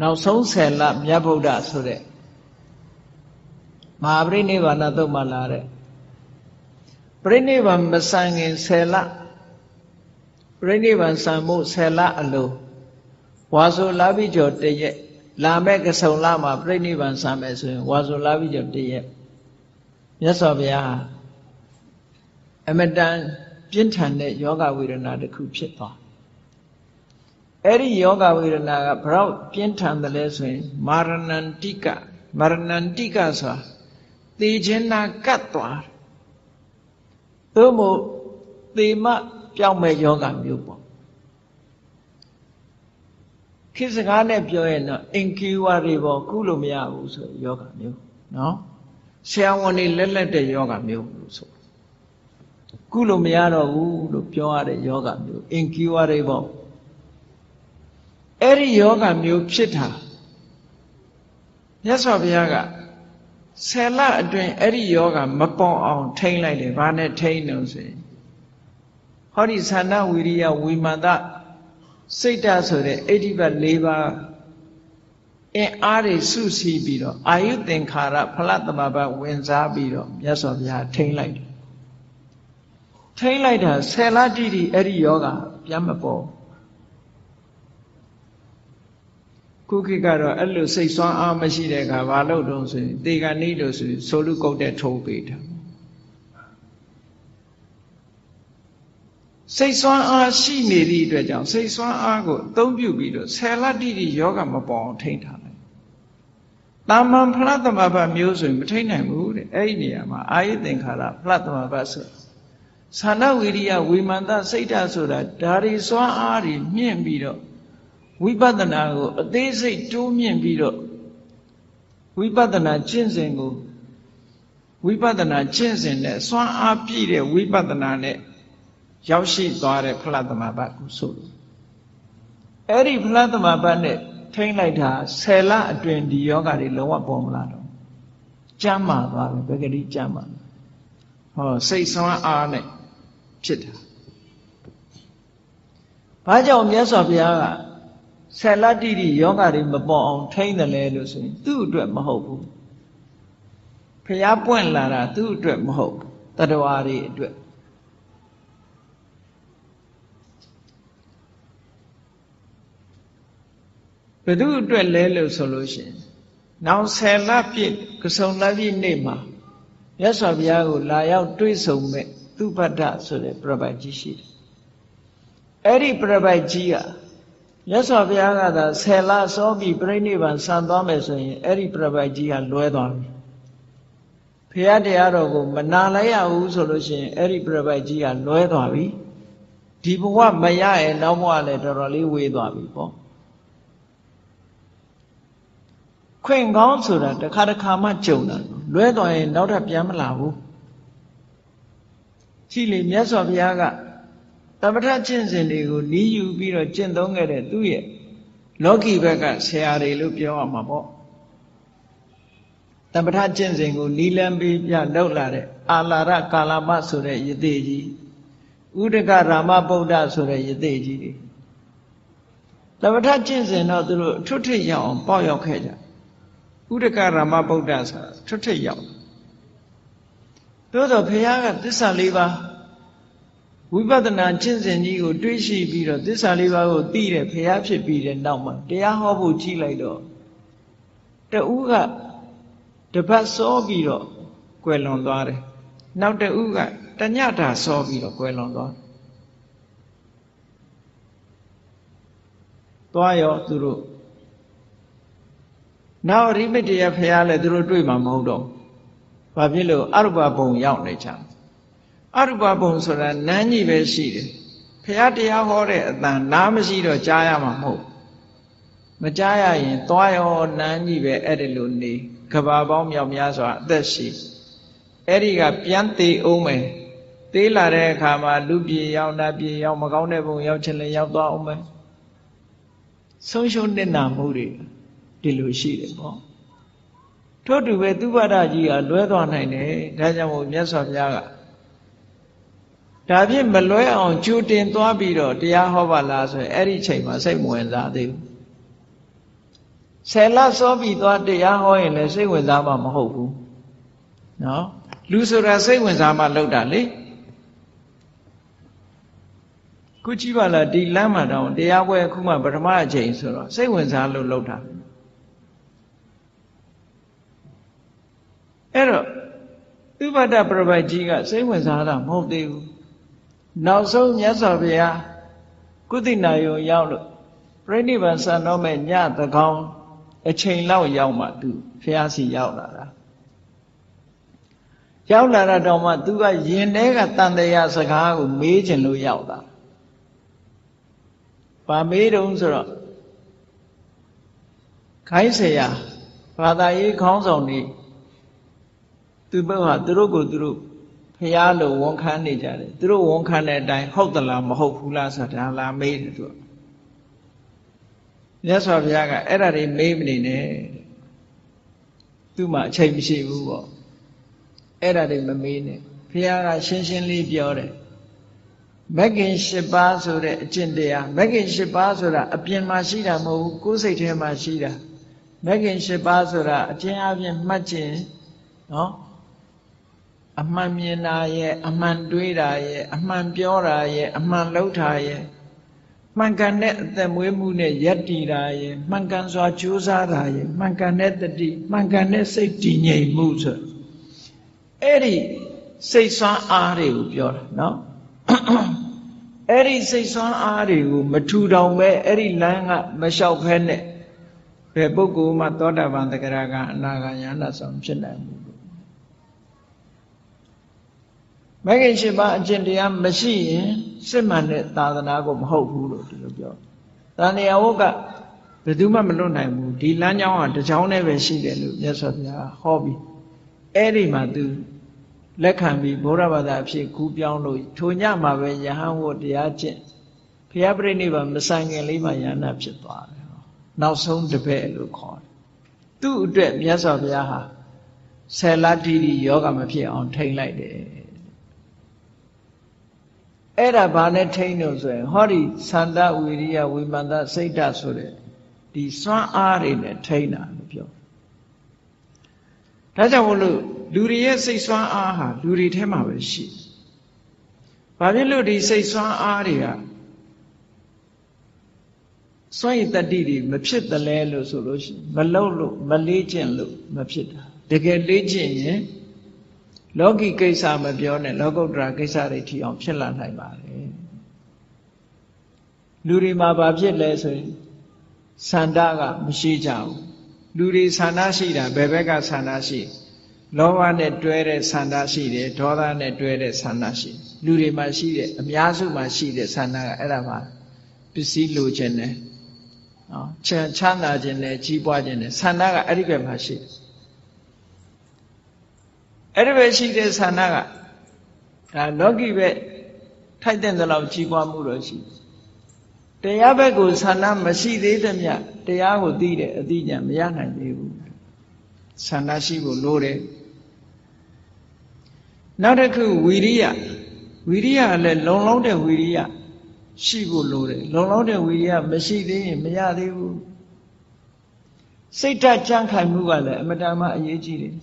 နောက်ဆုံးဆယ်လမြတ်ဗုဒ္ဓဆိုတဲ့မဟာပရိနိဗ္ဗာန်သုတ်မှလာတဲ့ပရိနိဗ္ဗာန်မဆန်ခင်ဆယ်လပြိဋိဘံဆံမှုဆယ်လအလိုဝါဆိုလာပြီးကျော်တရက်လာမဲ့ကဆုံလမှာပြိဋိဘံဆံမယ်ဆိုရင်ဝါဆိုလာပြီးကျော်တရက်မြတ်စွာဘုရားအမတန်ပြင်းထန်တဲ့ယောဂဝေဒနာတစ်ခုဖြစ်သွား အဲ့ဒီယောဂဝေဒနာကဘလောက်ပြင်းထန်တယ်လဲဆိုရင်မာရဏန္တိကမာရဏန္တိကဆိုတာသေခြင်းနာကတ်သွားသို့မို့သေမပြောင်းမဲ့ယောဂမျိုးပေါ့ခေတ်စကားနဲ့ပြောရင်တော့အင်ကီဝါတွေပေါ့ကုလို့မရဘူးဆိုယောဂမျိုးနော်ဆရာဝန်တွေလက်လက်တဲ့ယောဂမျိုးလို့ဆိုကုလို့မရတော့ဘူးလို့ပြောရတဲ့ယောဂမျိုးအင်ကီဝါတွေပေါ့ အဲ့ဒီယောဂမျိုးဖြစ်တာမြတ်စွာဘုရားကဆယ်လအတွင်းအဲ့ဒီယောဂမပေါ်အောင်ထိမ့်လိုက်တယ်ဘာနဲ့ထိမ့်လို့ဆိုရင်ဟောဒီသန္နဝိရိယဝိမာဒစိတ်ဓာတ်ဆိုတဲ့အိဋ္ဌိပတ်၄ပါးအင်အားတွေစုစည်းပြီးတော့အာယုသင်္ခါရဖလသမဘဝင်စားပြီးတော့မြတ်စွာဘုရားထိမ့်လိုက်တယ်ထိမ့်လိုက်တာဆယ်လတိတိအဲ့ဒီယောဂပြန်မပေါ် ခုခေတ်ကတော့အဲ့လိုစိတ်ဆွမ်းအားမရှိတဲ့အခါဘာလို့တုံးဆိုရင်တေကနိလို့ဆိုရင်ဆိုလူကုတ်တဲ့ထိုးပေးတာစိတ်ဆွမ်းအားရှိနေသည့်အတွက်ကြောင့်စိတ်ဆွမ်းအားကိုအသုံးပြုပြီးတော့ဆယ်လတိတိယောဂမပေါ်အောင်ထိန်းထားလိုက်။တာမန်ဖလားသမဘမျိုးဆိုရင်မထိန်းနိုင်ဘူးတဲ့။အဲ့ဒီနေရာမှာအာယသင်္ခါရဖလားသမဘဆိုသန္နဝိရိယဝိမာန်တစိတ်ဓာတ်ဆိုတာဒါရီစွမ်းအားတွေမြင့်ပြီးတော့ ဝိပဿနာကိုအသေးစိတ်တိုးမြင့်ပြီးတော့ဝိပဿနာကျင့်စဉ်ကိုဝိပဿနာကျင့်စဉ်နဲ့စွမ်းအားပြည့်တဲ့ဝိပဿနာနဲ့ရောက်ရှိသွားတဲ့ဖလားသမဘကိုဆိုလို့အဲ့ဒီဖလားသမဘနဲ့ထိမ့်လိုက်တာဆယ်လအတွင်ဒီယောဂတွေလုံးဝပေါ်မလာတော့ကြမ်းမာသွားတယ်ဘယ်ကလေးကြမ်းမာဟောစိတ်ဆွမ်းအားနဲ့ဖြစ်တာဘာကြောင့်မြတ်စွာဘုရားက ဆယ်လတိတိယောဂတွေမပေါ်အောင်ထိမ့်တယ်လဲလို့ဆိုရင်သူ့အတွက်မဟုတ်ဘူးဖះပွင့်လာတာသူ့အတွက်မဟုတ်တတဝါတွေအတွက်ဘယ်သူအတွက်လဲလို့ဆိုလို့ရှိရင်နောက်ဆယ်လပြည့်ကစုံလပြည့်နေ့မှာမြတ်စွာဘုရားကိုလာရောက်တွေ့ဆုံမဲ့သူပတ္တဆိုတဲ့ပြပိုက်ကြီးရှိတယ်အဲ့ဒီပြပိုက်ကြီးက မြတ်စွာဘုရားကသာဆယ်လစောပြီးပြိဋိဘံဆံသွားမယ်ဆိုရင်အဲ့ဒီပြပိုက်ကြီးကလွဲသွားပြီဖះတရားတော်ကိုမနာလိုက်ရဘူးဆိုလို့ရှိရင်အဲ့ဒီပြပိုက်ကြီးကလွဲသွားပြီဒီဘဝမရရင်နောက်ဘဝလည်းတော်တော်လေးဝေးသွားပြီပေါ့ခွင့်ကောင်းဆိုတာတစ်ခါတစ်ခါမှကြုံတာလွဲသွားရင်နောက်ထပ်ပြန်မလာဘူးရှိလေမြတ်စွာဘုရားက သမထကျင့်စဉ်တွေကိုနီးယူပြီးတော့ကျင့်သုံးခဲ့တဲ့သူ့ရဲ့လောကီဘက်ကဆရာတွေလို့ပြောရမှာပေါ့သမထကျင့်စဉ်ကိုနီးလန်းပြီးပြလောက်လာတဲ့အာလာရကာလမဆိုတဲ့ယသိကြီးဥဒကရာမဗုဒ္ဓဆိုတဲ့ယသိကြီးတွေသမထကျင့်စဉ်တော့သူတို့ထွတ်ထိပ်ရအောင်ပေါက်ရောက်ခဲ့ကြဥဒကရာမဗုဒ္ဓဆိုတာထွတ်ထိပ်ရောက်သို့တော့ဘုရားကသစ္စာလေးပါး ဝိပဿနာကျင့်စဉ်ကြီးကိုတွေးရှိပြီးတော့သစ္စာလေးပါးကိုသိတဲ့ဘုရားဖြစ်ပြီးတဲ့နောက်မှာတရားဟောဖို့ကြီးလိုက်တော့တူကတပတ်စောပြီးတော့ကွယ်လွန်သွားတယ်နောက်တူကတညတာစောပြီးတော့ကွယ်လွန်သွားသွားရောသူတို့နောက်ရိမိတရဖះလည်းသူတို့တွေ့မှာမဟုတ်တော့ဘာဖြစ်လို့အရုပဘုံရောက်နေကြ အရုပဘုံဆိုတာနန်းကြီးပဲရှိတယ်ဖះတရားဟောတဲ့အတန်နားမရှိတော့ကြားရမှာမဟုတ်မကြားရရင်သွားရောနန်းကြီးပဲအဲ့ဒီလိုနေကဘာပေါင်းမြောက်များစွာအသက်ရှိအဲ့ဒီကပြန်သေးအောင်မယ်သေးလာတဲ့အခါမှာလူပြေရောက်နာပြေရောက်မကောင်းတဲ့ဘုံရောက်ချင်လည်းရောက်သွားအောင်မယ်ဆုံးရှုံးနေနာမှုတွေဒီလိုရှိတယ်ပေါ့ထို့တူပဲသူပဒကြီးကလွဲသွားနိုင်တယ်ဒါကြောင့်မို့မြတ်စွာဘုရားက ဒါဖြင့်မလွဲအောင်ကြိုတင်သွားပြီးတော့တရားဟောပါလားဆိုရင်အဲ့ဒီချိန်မှာစိတ်မဝင်စားသေးဘူးဆယ်လစောပြီးသွားတရားဟောရင်လည်းစိတ်ဝင်စားမှမဟုတ်ဘူးနော်လူဆိုတာစိတ်ဝင်စားမှလောက်တာလေခုကြည့်ပါလားဒီလမ်းမှာတောင်တရားပွဲအခုမှပထမအချိန်ဆိုတော့စိတ်ဝင်စားလို့လောက်တာအဲ့တော့ဥပဒပရပိုက်ကြီးကစိတ်ဝင်စားတာမဟုတ်သေးဘူး နောက်ဆုံးမြတ်စွာဘုရားကုသိနာယုံရောက်လို့ပြိဋိဘံစံတော့မဲ့ညသကောင်အချိန်လောက်ရောက်မှသူဘုရားစီရောက်လာတာရောက်လာတာတော့မှသူကယင်တဲကတန်တရာစကားကိုမေးချင်လို့ရောက်တာ။ဘာမေးတုံးဆိုတော့ခိုင်းဆရာဘာသာရေးခေါင်းဆောင်နေသူဘုရားသူတို့ကိုသူတို့ ဖះလို့ဝန်ခံနေကြတယ်သူတို့ဝန်ခံတဲ့အတိုင်းဟုတ်သလားမဟုတ်ဘူးလားဆိုတာလာမေးတယ်သူကမြတ်စွာဘုရားကအဲ့ဒါတွေမေးမနေနဲ့သူ့မှာအချိန်မရှိဘူးပေါ့အဲ့ဒါတွေမမေးနဲ့ဘုရားကရှင်းရှင်းလေးပြောတယ်မဂ္ဂင်၈ပါးဆိုတဲ့အကျင့်တရားမဂ္ဂင်၈ပါးဆိုတာအပြင်မှာရှိတာမဟုတ်ဘူးကိုယ်စိတ်ထဲမှာရှိတာမဂ္ဂင်၈ပါးဆိုတာအကျဉ်းအပြင်မှတ်ခြင်းနော် အမှန်မြင်တာရဲ့အမှန်တွေးတာရဲ့အမှန်ပြောတာရဲ့အမှန်လှုပ်တာရဲ့မှန်ကန်တဲ့အသက်မွေးမှုနဲ့ယက်တီတာရဲ့မှန်ကန်စွာကြိုးစားတာရဲ့မှန်ကန်တဲ့တတိမှန်ကန်တဲ့စိတ်တည်ငြိမ်မှုဆိုအဲ့ဒီစိတ်ဆွမ်းအားတွေကိုပြောတာနော်အဲ့ဒီစိတ်ဆွမ်းအားတွေကိုမထူထောင်ပဲအဲ့ဒီလမ်းကမလျှောက်ဖဲနဲ့ဘယ်ပုဂ္ဂိုလ်မှသောတာပန်တဂရကအနာဂါယန္တဆောင်ဖြစ်နိုင်ဘူး မဂ္ဂင်၈ပါးအကျင့်တရားမရှိရင်စစ်မှန်တဲ့သာသနာကိုမဟုတ်ဘူးလို့ဒီလိုပြော။တန်တရားဝုတ်ကဘယ်သူမှမလွတ်နိုင်ဘူးဒီလမ်းကြောင်းကတစ်ကြောင်းနဲ့ပဲရှိတယ်လို့မြတ်စွာဘုရားဟောပြီးအဲ့ဒီမှာသူလက်ခံပြီးဘုရားဘာသာအဖြစ်ကူးပြောင်းလို့ထိုညမှာပဲယဟန်ဝတ်တရားကျင့်ဘုရားပြိဋိဘမဆိုင်ခင်လေးမှာယန္နာဖြစ်သွားတယ်။နောက်ဆုံးတပည့်လို့ခေါ်တယ်။သူ့အတွက်မြတ်စွာဘုရားဟာဆယ်လတိတိယောဂမဖြစ်အောင်ထိန်လိုက်တယ် အဲ့ဒါဘာနဲ့ထိန်းလို့ဆိုရင်ဟောဒီသန္တာဝိရိယဝိမန္တစိတ်ဓာတ်ဆိုတဲ့ဒီစွမ်းအားတွေနဲ့ထိန်းတာလို့ပြောဒါကြောင့်မလို့လူတွေရဲ့စိတ်စွမ်းအားဟာလူတွေထဲမှာပဲရှိဘာဖြစ်လို့ဒီစိတ်စွမ်းအားတွေကစွန့်ရည်တတိတွေမဖြစ်တလဲလို့ဆိုလို့ရှိရင်မလုံလို့မလေးကျင့်လို့မဖြစ်တာတကယ်လေးကျင့်ရင် လောကီကိစ္စမပြောနဲ့လောကုတ္တရာကိစ္စတွေထီအောင်ဖြစ်လာနိုင်ပါတယ်လူတွေမှာဘာဖြစ်လဲဆိုရင်ဆန္ဒကမရှိကြဘူးလူတွေဆန္ဒရှိတာဘယ်ဘက်ကဆန္ဒရှိလောဘနဲ့တွဲတဲ့ဆန္ဒရှိတယ်ဒေါသနဲ့တွဲတဲ့ဆန္ဒရှိလူတွေမှာရှိတဲ့အများစုမှာရှိတဲ့ဆန္ဒကအဲ့ဒါမှာပစ္စည်းလိုချင်တယ်နော်ချမ်းချမ်းသာခြင်းနဲ့ကြီးပွားခြင်းနဲ့ဆန္ဒကအဲ့ဒီဘက်မှာရှိတယ် အဲ့ဒီပဲရှိတဲ့ဆန္ဒကဒါလောကီပဲထိုက်တဲ့လောက်ကြီးပွားမှုတော့ရှိတရားဘက်ကိုဆန္ဒမရှိသေးတဲ့မြတရားကိုသိတဲ့အသိဉာဏ်မရနိုင်သေးဘူးဆန္ဒရှိဖို့လိုတယ်နောက်တစ်ခုဝီရိယဝီရိယလည်းလုံလောက်တဲ့ဝီရိယရှိဖို့လိုတယ်လုံလောက်တဲ့ဝီရိယမရှိသေးရင်မရသေးဘူးစိတ်ဓာတ်ကြံ့ခိုင်မှုကလည်းအမတန်မှအရေးကြီးတယ်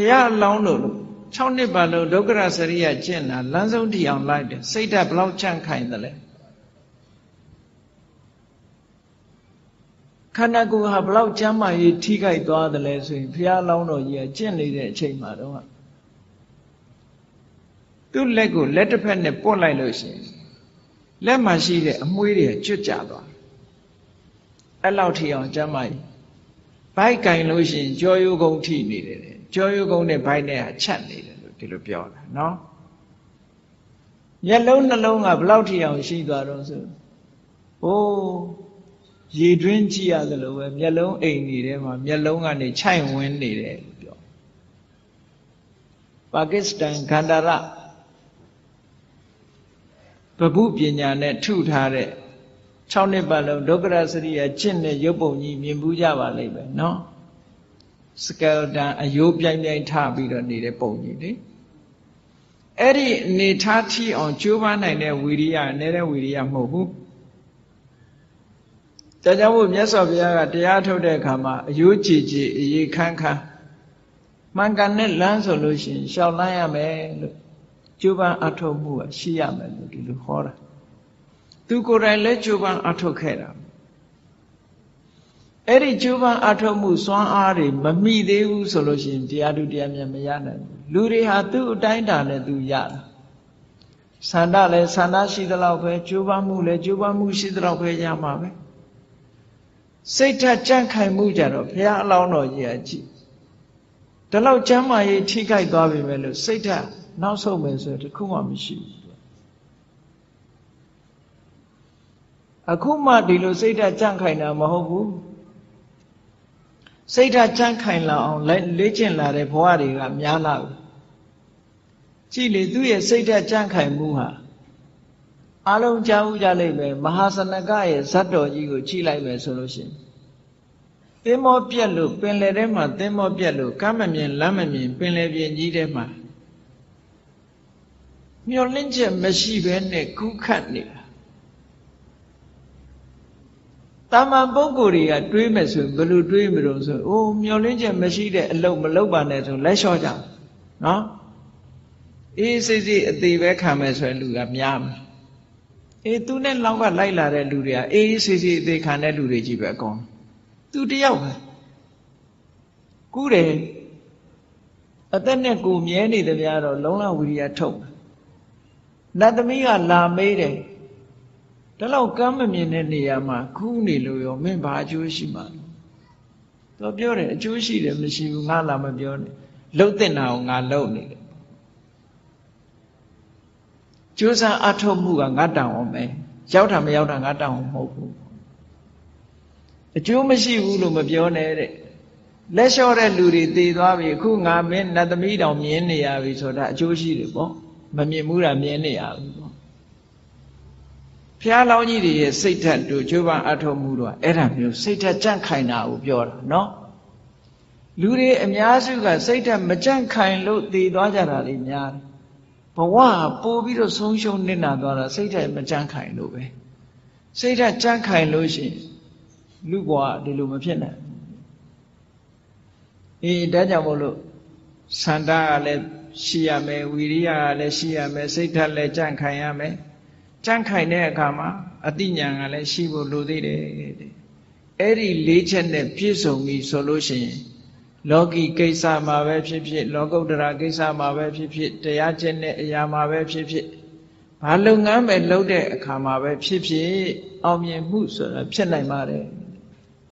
ဖះအလောင်းလို့6နှစ်ပါလုံးဒုက္ခရစရိယကျင့်တာလမ်းဆုံးတီအောင်လိုက်တယ်စိတ်ဓာတ်ဘလောက်ချန့်ခိုင်တယ်လဲခန္ဓာကိုယ်ဟာဘလောက်ကျမ်းမာရေးထိခိုက်သွားတယ်လဲဆိုရင်ဖះအလောင်းတော်ကြီးကကျင့်နေတဲ့အချိန်မှာတော့သူ့လက်ကိုလက်တစ်ဖက်နဲ့ပွတ်လိုက်လို့ရှိရင်လက်မှာရှိတဲ့အမွှေးတွေကျွတ်ကျသွားအဲ့လောက်ထိအောင်ကျမ်းမာရေးဘိုက်ကင်လို့ရှိရင်ကြောရိုးကုန်းထိနေတယ် ကြောရိုးကုန်းနဲ့ဘိုက်နဲ့ဟာချက်နေတယ်လို့ဒီလိုပြောတာနော်မျက်လုံးနှလုံးကဘလောက်ထိအောင်ရှိသွားတော့ဆိုဟိုးရေတွင်းကြည့်ရတယ်လို့ပဲမျက်လုံးအိမ်နေထဲမှာမျက်လုံးကနေခြိုက်ဝင်းနေတယ်လို့ပြောပါကစ္စတန်ခန္ဓာရပပုပညာနဲ့ထုထားတဲ့6နှစ်ပတ်လုံးဒုက္ခရစရိယကျင့်တဲ့ရုပ်ပုံကြီးမြင်ဘူးကြပါလိမ့်မယ်နော် စကယ်တန်အယိုးပြိုင်ပြိုင်ထပြီးတော့နေတဲ့ပုံကြီးလေအဲ့ဒီအနေထားထီအောင်ကြိုးပမ်းနိုင်တဲ့ဝီရိယနဲ့တဲ့ဝီရိယမဟုတ်ဘူးဒါကြောင့်မို့မြတ်စွာဘုရားကတရားထုတ်တဲ့အခါမှာအယိုးကြည်ကြည်အရေးခန်းခန်းမှန်ကန်တဲ့လမ်းဆိုလို့ရှိရင်ရှောက်လန်းရမယ်လို့ကျိုးပန်းအထုတ်မှုကရှိရမယ်လို့ဒီလိုဟောတာသူကိုယ်တိုင်လည်းကျိုးပန်းအထုတ်ခဲ့တာ အဲ့ဒီကျိုးပန်းအထုတ်မှုစွမ်းအားတွေမမိသေးဘူးဆိုလို့ရှိရင်တရားသူတရားမြတ်မရနိုင်ဘူးလူတွေဟာသူ့အတိုင်းတာနဲ့သူရတာဆန္ဒလည်းဆန္ဒရှိသလောက်ပဲကြိုးပမ်းမှုလည်းကြိုးပမ်းမှုရှိသလောက်ပဲရမှာပဲစိတ်ထကြန့်ခိုင်မှုကြတော့ဘုရားအလောင်းတော်ကြီးအကြည့်ဒီလောက်ကျမ်းမာရေးထိခိုက်သွားပြီပဲလို့စိတ်ထနောက်ဆုံးမယ်ဆိုတခုမှမရှိဘူးအခုမှဒီလိုစိတ်ဓာတ်ကြန့်ခိုင်တာမဟုတ်ဘူး စိတ်ဓာတ်ကြန့်ခိုင်လာအောင်လေ့ကျင့်လာတဲ့ဘဝတွေကများလာပြီကြည့်လေသူ့ရဲ့စိတ်ဓာတ်ကြန့်ခိုင်မှုဟာအလုံးကြားဥကြလိမ့်မယ်မဟာစနကရဲ့ဇတ်တော်ကြီးကိုကြည့်လိုက်မယ်ဆိုလို့ရှိရင်သင်္ဘောပြက်လို့ပင်လယ်ထဲမှာသင်္ဘောပြက်လို့ကမ်းမမြင်လမ်းမမြင်ပင်လယ်ပြင်ကြီးထဲမှာမျောလင့်ချက်မရှိဘဲနဲ့ကူးခတ်နေတာ တာမန်ပုဂ္ဂိုလ်တွေကတွေးမယ်ဆိုရင်ဘယ်လိုတွေးမလို့ဆိုအိုးမျောလင့်ချက်မရှိတဲ့အလုပ်မလုပ်ပါနဲ့ဆိုလက်လျှော့ကြနော်အေးစိတ်စိတ်အသေးပဲခံမယ်ဆိုရင်လူကများမယ်အေးသူနဲ့လောက်ကလိုက်လာတဲ့လူတွေကအေးစိတ်စိတ်အသေးခံတဲ့လူတွေကြီးပဲအကုန်သူတယောက်ပဲကူးတယ်အသက်နဲ့ကိုမြဲနေတယ်များတော့လုံလဝိရိယထုတ်နတ်သမီးကလာမေးတယ် ဒါလောက်ကမ်းမမြင်တဲ့နေရာမှာခူးနေလို့ရောမင်းဘာအကျိုးရှိမှာလဲသူပြောတယ်အကျိုးရှိတယ်မရှိဘူးငါလာမပြောနဲ့လှုပ်တဲ့နာကိုငါလှုပ်နေတယ်ကျိုးစားအထုတ်မှုကငါတောင်းအောင်မယ်ရောက်တာမရောက်တာငါတောင်းအောင်မဟုတ်ဘူးအကျိုးမရှိဘူးလို့မပြောနဲ့တဲ့လက်လျှော့တဲ့လူတွေတည်သွားပြီအခုငါမင်းနတ်သမီးတောင်မြင်နေရပြီဆိုတာအကျိုးရှိတယ်ပေါ့မမြင်ဘူးတာမြင်နေရပြီ ပေါ့ဖျားလောင်းကြီးတွေရဲ့စိတ်ဓာတ်တို့ကျိုးပန်းအထောက်မှုတို့အဲ့ဒါမျိုးစိတ်ဓာတ်ကြန့်ခိုင်တာကိုပြောတာနော်လူတွေအများစုကစိတ်ဓာတ်မကြန့်ခိုင်လို့တည်သွားကြတာတွေများတယ်ဘဝပို့ပြီးတော့ဆုံးရှုံးနေတာသွားတာစိတ်ဓာတ်မကြန့်ခိုင်လို့ပဲစိတ်ဓာတ်ကြန့်ခိုင်လို့ရှိရင်လူဘဝဒီလိုမဖြစ်နိုင်အေးဒါကြောင့်မို့လို့စန္ဒကလည်းရှိရမယ်ဝီရိယကလည်းရှိရမယ်စိတ်ဓာတ်လည်းကြန့်ခိုင်ရမယ် ကြန့်ခိုင်တဲ့အခါမှာအတိညာကလည်းရှိဖို့လိုသေးတယ်တဲ့အဲ့ဒီလေးချက်နဲ့ပြည့်စုံပြီဆိုလို့ရှိရင်လောကီကိစ္စမှာပဲဖြစ်ဖြစ်လောကုတ္တရာကိစ္စမှာပဲဖြစ်ဖြစ်တရားကျင့်တဲ့အရာမှာပဲဖြစ်ဖြစ်ဘာလုပ်ငန်းပဲလုပ်တဲ့အခါမှာပဲဖြစ်ဖြစ်အောင်မြင်မှုဆိုတာဖြစ်နိုင်ပါတယ်